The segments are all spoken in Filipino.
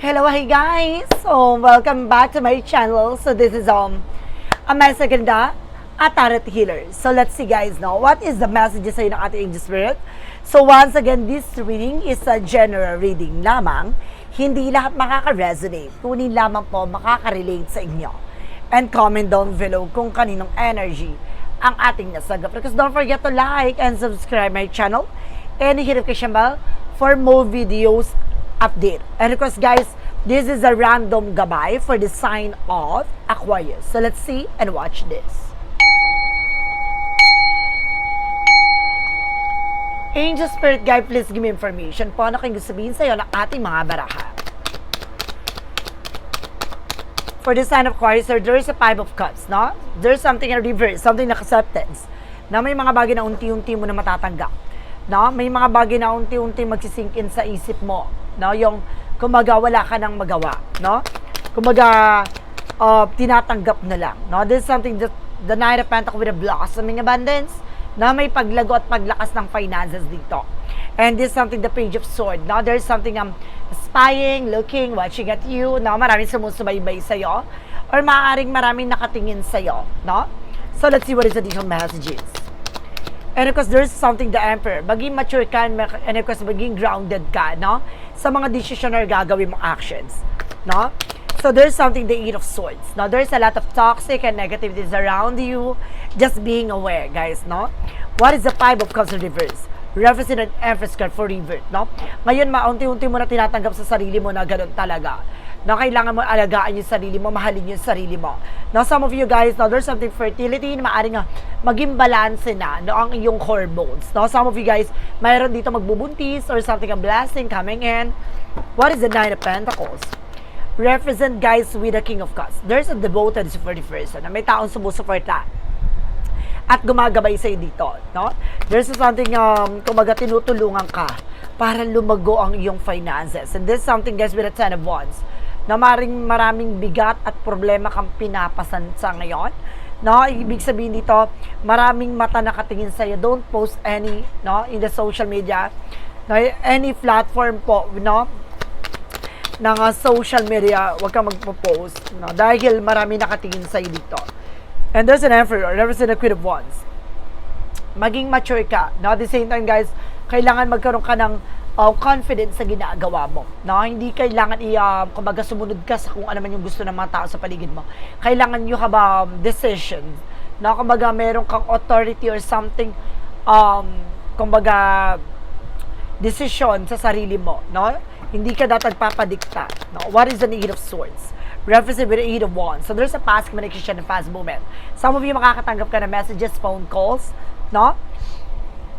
Hello, hi guys! So, welcome back to my channel. So, this is um, a message ganda at tarot healer. So, let's see guys now, what is the message sa ng ating angel spirit? So, once again, this reading is a general reading lamang. Hindi lahat makaka-resonate. Kunin lamang po makaka-relate sa inyo. And comment down below kung kaninong energy ang ating nasagap. Because don't forget to like and subscribe my channel and hit the notification bell for more videos update. And of course, guys, this is a random gabay for the sign of Aquarius. So let's see and watch this. Angel Spirit Guide, please give me information po ano kayong gusto sabihin sa'yo ng ating mga baraha. For the sign of Aquarius, sir, there is a five of cups, no? There's something in reverse, something na acceptance, na may mga bagay na unti-unti mo na matatanggap. No? May mga bagay na unti-unti magsisink in sa isip mo. No? Yung, kumaga, wala ka nang magawa. No? Kumaga, uh, tinatanggap na lang. No? This is something that the Nine of Pentacles with a blossoming abundance na may paglago at paglakas ng finances dito. And this is something, the Page of Sword. Now, there's something um, spying, looking, watching at you. No? Maraming sumusubaybay sa'yo. Or maaaring maraming nakatingin sa'yo. No? So, let's see what is the additional messages. And of course, there's something the Emperor. Maging mature ka and and of course, maging grounded ka, no? Sa mga decision or gagawin mong actions, no? So there's something the Eight of Swords. Now, there's a lot of toxic and negativities around you. Just being aware, guys, no? What is the Five of Cups reverse? Represent an Empress card for revert, no? Ngayon, maunti-unti mo na tinatanggap sa sarili mo na ganun talaga na kailangan mo alagaan yung sarili mo, mahalin yung sarili mo. Now, some of you guys, now there's something fertility na maaaring nga maging balance na no, ang iyong hormones. Now, some of you guys, mayroon dito magbubuntis or something, a blessing coming in. What is the Nine of Pentacles? Represent guys with the King of Cups. There's a devoted for the na may taong sumusuporta at gumagabay sa'yo dito, no? There's something, um, kumaga tinutulungan ka para lumago ang iyong finances. And this is something, guys, with a Ten of Wands na maring maraming bigat at problema kang pinapasan sa ngayon. No, ibig sabihin dito, maraming mata nakatingin sa iyo. Don't post any, no, in the social media, no, any platform po, no, ng uh, social media, huwag kang magpo-post, no, dahil marami nakatingin sa iyo dito. And there's an emperor, there's an queen of wands. Maging mature ka. No, at the same time, guys, kailangan magkaroon ka ng uh, confidence sa ginagawa mo. No? Hindi kailangan i uh, kumbaga sumunod ka sa kung ano man yung gusto ng mga tao sa paligid mo. Kailangan you have um, decision. No? Kumbaga meron kang authority or something um kumbaga decision sa sarili mo, no? Hindi ka dapat papadikta. No? What is the Eight of Swords? Represent with the Eight of Wands. So there's a past communication and past moment. Some of you makakatanggap ka ng messages, phone calls, no?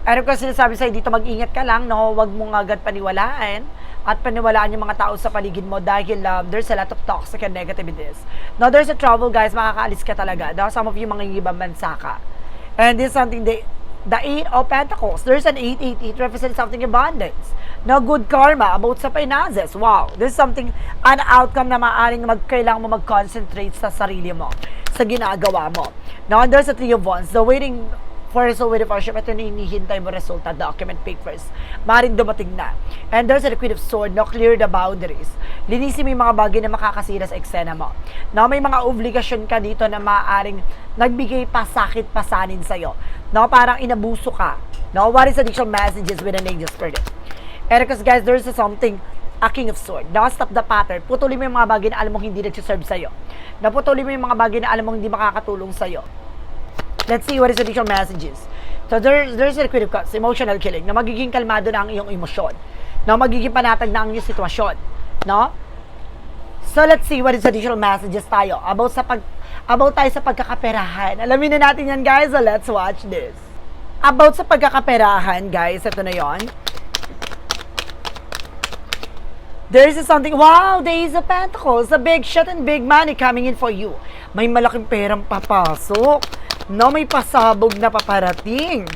Ano ko sinasabi sa'yo dito, mag-ingat ka lang, no? Huwag mong agad paniwalaan at paniwalaan yung mga tao sa paligid mo dahil um, there's a lot of toxic and negativities. Now, there's a trouble, guys, makakaalis ka talaga. No? Some of you mga ibang bansa ka. And this is something that the Eight of Pentacles. There's an 888 represents something abundance. No good karma about sa finances. Wow. This is something, an outcome na maaaring magkailangan mo mag-concentrate sa sarili mo, sa ginagawa mo. Now, there's a Three of Wands. The waiting result with worship, ito na hinihintay mo resulta, document papers. Maring dumating na. And there's a Queen of Sword, no, clear the boundaries. Linisin mo yung mga bagay na makakasira sa eksena mo. No, may mga obligasyon ka dito na maaaring nagbigay pa sakit pasanin sa'yo. No, parang inabuso ka. No, what is additional messages with an angel spirit? And because guys, there's a something, a king of sword. Now, stop the pattern. Putulin mo yung mga bagay na alam mong hindi nagsiserve sa'yo. Naputulin mo yung mga bagay na alam mong hindi makakatulong sa'yo. Let's see what is additional messages. So there, there's a of cups, emotional killing, na magiging kalmado na ang iyong emosyon. Na magiging panatag na ang iyong sitwasyon. No? So let's see what is additional messages tayo about sa pag about tayo sa pagkakaperahan. Alamin na natin yan guys, so let's watch this. About sa pagkakaperahan guys, ito na yon. There is something, wow, there is a pentacles, a big shot and big money coming in for you. May malaking perang papasok. No, may pasabog na paparating.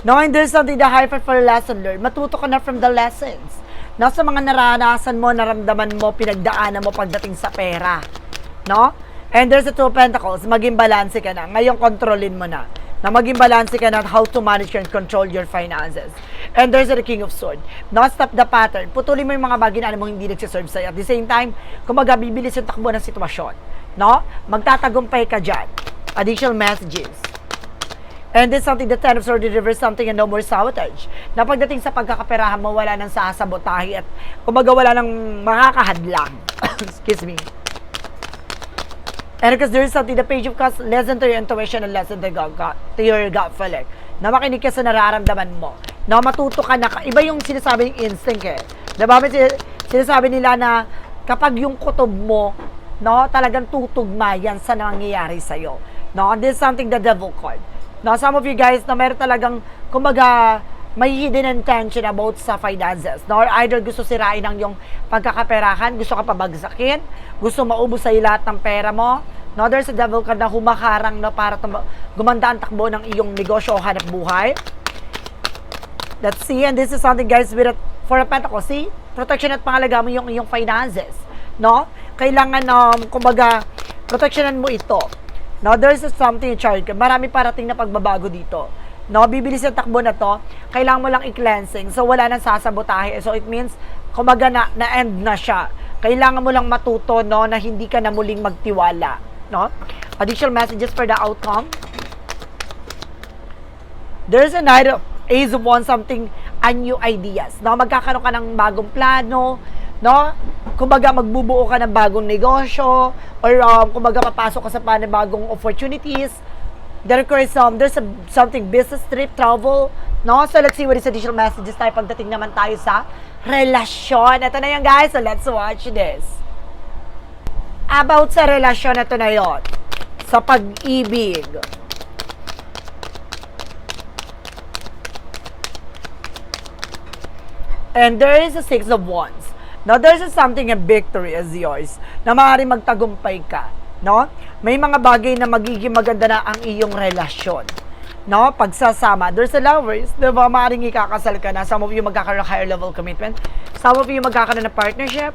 No, and there's something the high for lesson learned. Matuto ka na from the lessons. No, sa mga naranasan mo, naramdaman mo, pinagdaanan mo pagdating sa pera. No? And there's a two pentacles, maging balanse ka na. Ngayon, kontrolin mo na. na maging balance ka na how to manage and control your finances. And there's the King of Swords. Not stop the pattern. Putulin mo yung mga bagay na alam mo hindi nagsiserve sa'yo. At the same time, kumaga bibilis yung takbo ng sitwasyon. No? Magtatagumpay ka dyan. Additional messages. And this something, the Ten of Swords reverse something and no more sabotage. Na pagdating sa pagkakaperahan mo, wala nang sasabotahe at kumbaga wala nang makakahadlang. Excuse me. And because there is something, the page of cups, listen to your intuition and listen to, your gut, to your gut feeling. Na makinig ka sa nararamdaman mo. Na matuto ka na, iba yung sinasabi ng instinct eh. Diba? May sin- sinasabi nila na kapag yung kutob mo, no, talagang tutugma yan sa nangyayari sa'yo. No, this is something the devil called. No, some of you guys na meron talagang, kumbaga, may hidden intention about sa finances. No? Either gusto sirain ang yung pagkakaperahan, gusto ka pabagsakin, gusto maubos sa'yo lahat ng pera mo. No, there's a devil ka na humaharang na para gumanda ang takbo ng iyong negosyo o hanap buhay. Let's see, and this is something guys with a, for a pentacle. See, protection at pangalaga mo yung iyong finances. No? Kailangan, um, kumbaga, protectionan mo ito. No, there's something chart. Marami parating na pagbabago dito. No, bibilis ang takbo na to. Kailangan mo lang i-cleansing. So, wala nang sasabotahe. So, it means, kumbaga na, na-end na siya. Kailangan mo lang matuto, no, na hindi ka na muling magtiwala. No? Additional messages for the outcome. There's a night of Ace of Wands, something, a new ideas. No? Magkakaroon ka ng bagong plano, no? Kumbaga, magbubuo ka ng bagong negosyo, or um, kumbaga, papasok ka sa panibagong opportunities. There is um, there's a, something, business trip, travel, no? So, let's see what is additional messages tayo pagdating naman tayo sa relasyon. Ito na yan, guys. So, let's watch this. About sa relasyon, ito na yon Sa pag-ibig. And there is a Six of Wands. Now, there's something a victory as yours na maaaring magtagumpay ka. No? May mga bagay na magiging maganda na ang iyong relasyon. No? Pagsasama. There's a lovers. Diba? Maaaring ikakasal ka na. Some of you magkakaroon ng higher level commitment. Some of you magkakaroon ng partnership.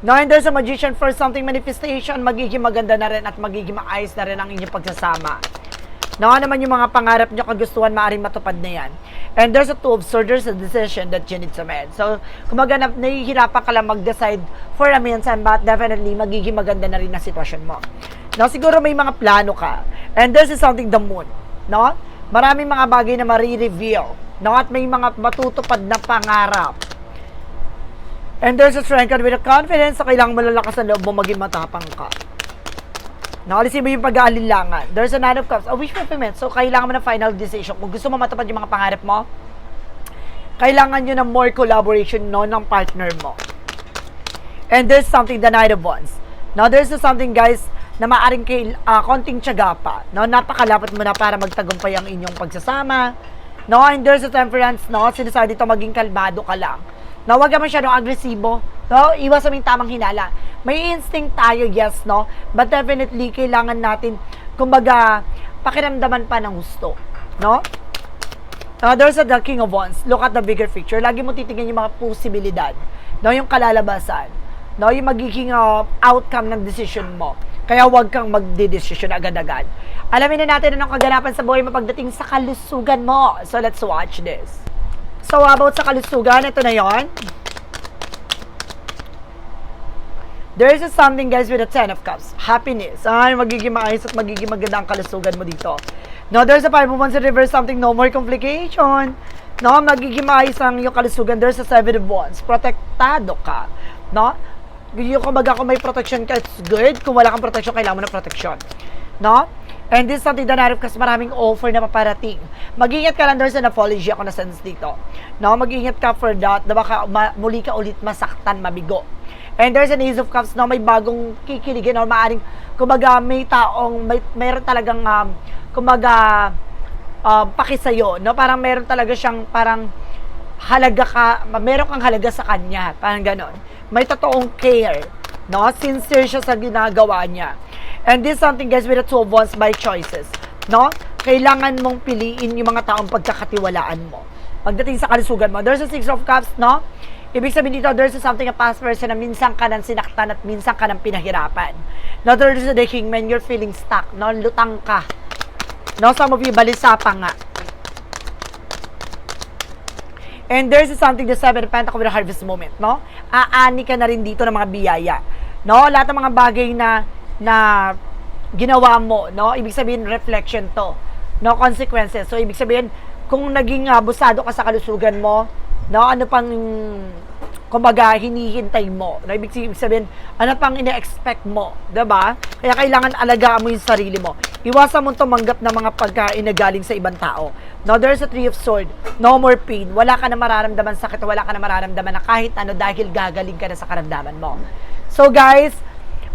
No, and there's a magician for something manifestation, magiging maganda na rin at magiging maayos na rin ang inyong pagsasama. No, ano naman yung mga pangarap nyo, kagustuhan, maaaring matupad na yan. And there's a two of there's a decision that you need to make. So, kumaga na, nahihirapan ka lang mag-decide for a minsan, but definitely, magiging maganda na rin ang sitwasyon mo. No, siguro may mga plano ka. And there's something the moon. No? Maraming mga bagay na marireveal. No? At may mga matutupad na pangarap. And there's a strength with a confidence sa kailangan malalakas ang loob mo maging matapang ka. Nakalisin mo yung pag-aalinlangan. There's a nine of cups, a wish fulfillment. So, kailangan mo ng final decision. Kung gusto mo matupad yung mga pangarap mo, kailangan nyo ng more collaboration no, ng partner mo. And there's something, the Knight of Wands. Now, there's something, guys, na maaring kay, ah, konting tiyaga pa. No? Napakalapat mo na para magtagumpay ang inyong pagsasama. No? And there's a temperance, no? Sinasabi dito, maging kalmado ka lang. No? Huwag ka masyadong agresibo. No? Iwas sa tamang hinala. May instinct tayo, yes, no? But definitely, kailangan natin, kumbaga, pakiramdaman pa ng gusto. No? Uh, there's a the King of Wands. Look at the bigger picture. Lagi mo titingnan yung mga posibilidad. No, yung kalalabasan. No, yung magiging uh, outcome ng decision mo. Kaya huwag kang magde-decision agad-agad. Alamin na natin anong kaganapan sa buhay mo pagdating sa kalusugan mo. So, let's watch this. So, about sa kalusugan, ito na yon. There is something guys with a Ten of Cups. Happiness. Ay, magiging maayos at magiging maganda ang kalusugan mo dito. No, there's a Five of Wands in reverse something, no more complication. No, magiging maayos ang iyong kalusugan. There's a Seven of Wands. Protektado ka. No? Yung kumbaga kung may protection ka, it's good. Kung wala kang protection, kailangan mo ng protection. No? And this is something that narap kasi maraming offer na paparating. Mag-ingat ka lang doon sa napology ako na sense dito. No? Mag-ingat ka for that na baka muli ka ulit masaktan, mabigo. And there's an Ace of Cups na may bagong kikiligin or maaring, kumbaga, may taong, may, mayroon talagang, um, kumbaga, um, pakisayo, no? Parang meron talaga siyang, parang, halaga ka, meron kang halaga sa kanya, parang ganon. May totoong care, no? Sincere siya sa ginagawa niya. And this is something, guys, with the two of wands by choices, no? Kailangan mong piliin yung mga taong pagkakatiwalaan mo. Pagdating sa kalusugan mo, there's a six of cups, no? Ibig sabihin dito, there's something a past person na minsan ka nang sinaktan at minsan ka nang pinahirapan. Now, there's a the kingman, you're feeling stuck, no? Lutang ka. No, some of you, balisa pa nga. And there's something the seven of Pentacles with harvest moment, no? Aani ka na rin dito ng mga biyaya. No? Lahat ng mga bagay na na ginawa mo, no? Ibig sabihin reflection to. No consequences. So ibig sabihin kung naging abusado ka sa kalusugan mo, no? Ano pang kumbaga hinihintay mo. No? Ibig sabihin, ano pang ine-expect mo, 'di ba? Kaya kailangan alagaan mo yung sarili mo. Iwasan mo tumanggap ng mga pagkain na galing sa ibang tao. No, there's a three of sword. No more pain. Wala ka na mararamdaman sakit, wala ka na mararamdaman na kahit ano dahil gagaling ka na sa karamdaman mo. So guys,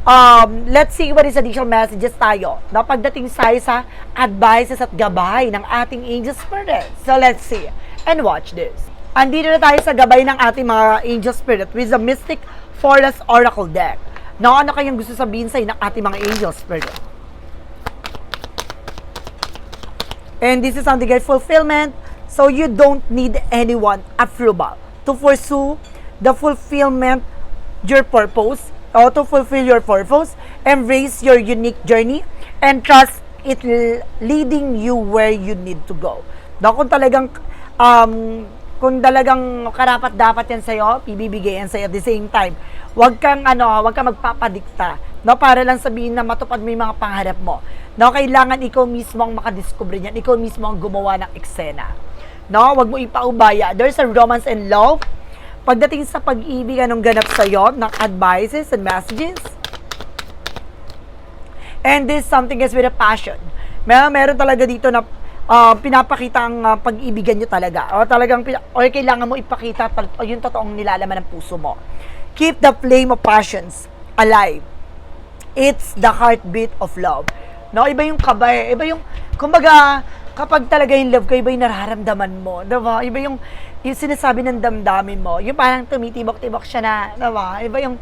um, let's see what is additional messages tayo. No, pagdating tayo sa advices at gabay ng ating angel spirit. So let's see and watch this. Andito na tayo sa gabay ng ating mga angel spirit with the Mystic Forest Oracle deck. No, ano kayang gusto sabihin sa ng ating mga angel spirit? And this is something guys, fulfillment. So you don't need anyone approval to pursue the fulfillment your purpose or to fulfill your purpose. Embrace your unique journey and trust it leading you where you need to go. No, kung talagang um, kung talagang karapat dapat yan sa'yo, ibibigay yan sa'yo at the same time. Huwag kang ano, huwag kang magpapadikta, no, para lang sabihin na matupad mo yung mga pangarap mo. No, kailangan ikaw mismo ang makadiscover niyan, ikaw mismo ang gumawa ng eksena. No, huwag mo ipaubaya. There's a romance and love. Pagdating sa pag-ibig, anong ganap sa'yo, ng advices and messages, And this something is with a passion. Meron, meron talaga dito na ah, pinapakita ang ah, pag-ibigan nyo talaga. O talagang, or kailangan mo ipakita o yung totoong nilalaman ng puso mo. Keep the flame of passions alive. It's the heartbeat of love. No, iba yung kabay, iba yung, kumbaga, kapag talaga yung love ka, iba yung nararamdaman mo. Diba? Iba yung, yung sinasabi ng damdamin mo. Yung parang tumitibok-tibok siya na, diba? Iba yung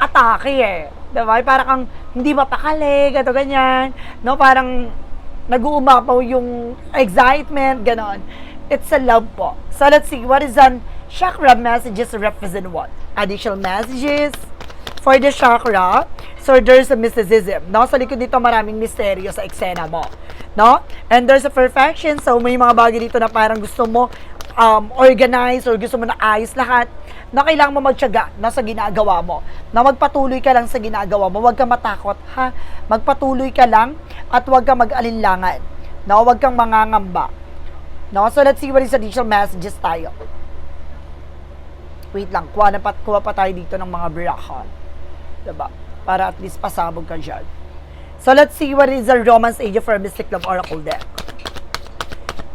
atake eh. Diba? Parang kang hindi mapakali, gato ganyan. No, parang nag-uumapaw yung excitement, ganon. It's a love po. So let's see, what is an chakra messages represent what? Additional messages for the chakra. So there's a mysticism, no? Sa likod dito maraming misteryo sa eksena mo, no? And there's a perfection. So may mga bagay dito na parang gusto mo um, organize or gusto mo na ayos lahat na kailangan mo magtiyaga na sa ginagawa mo. Na magpatuloy ka lang sa ginagawa mo. Huwag kang matakot, ha? Magpatuloy ka lang at huwag kang mag-alinlangan. No? Huwag kang mangangamba. No? So let's see what is additional messages tayo. Wait lang, kuha, na pa, kuha pa tayo dito ng mga birahan. Diba? Para at least pasabog ka dyan. So let's see what is the Romance Age for a Mystic Love Oracle deck.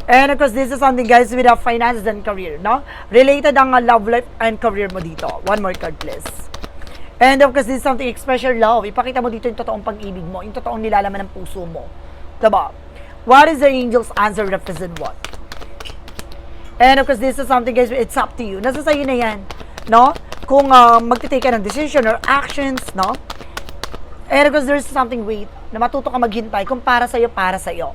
And of course, this is something guys with our finances and career, no? Related ang love life and career mo dito. One more card please. And of course, this is something express your love. Ipakita mo dito yung totoong pag-ibig mo, yung totoong nilalaman ng puso mo. Diba? What is the angel's answer represent what? And of course, this is something guys, it's up to you. Nasa sa'yo na yan. No? Kung uh, magtitake ka ng decision or actions, no? And of course, there's something wait, na matuto ka maghintay kung para sa'yo, para sa'yo.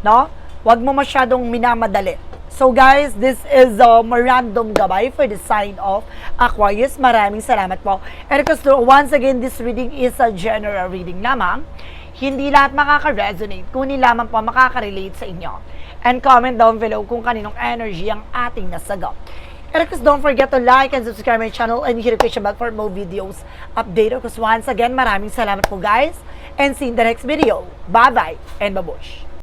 No? Huwag mo masyadong minamadali. So guys, this is um, a random gabay for the sign of Aquarius. Maraming salamat po. And of course, once again, this reading is a general reading lamang. Hindi lahat makaka-resonate, kundi lamang po makaka-relate sa inyo. And comment down below kung kaninong energy ang ating nasagap. And of course, don't forget to like and subscribe my channel and hit the notification bell for more videos update. Of course, once again, maraming salamat po guys. And see in the next video. Bye-bye and babush.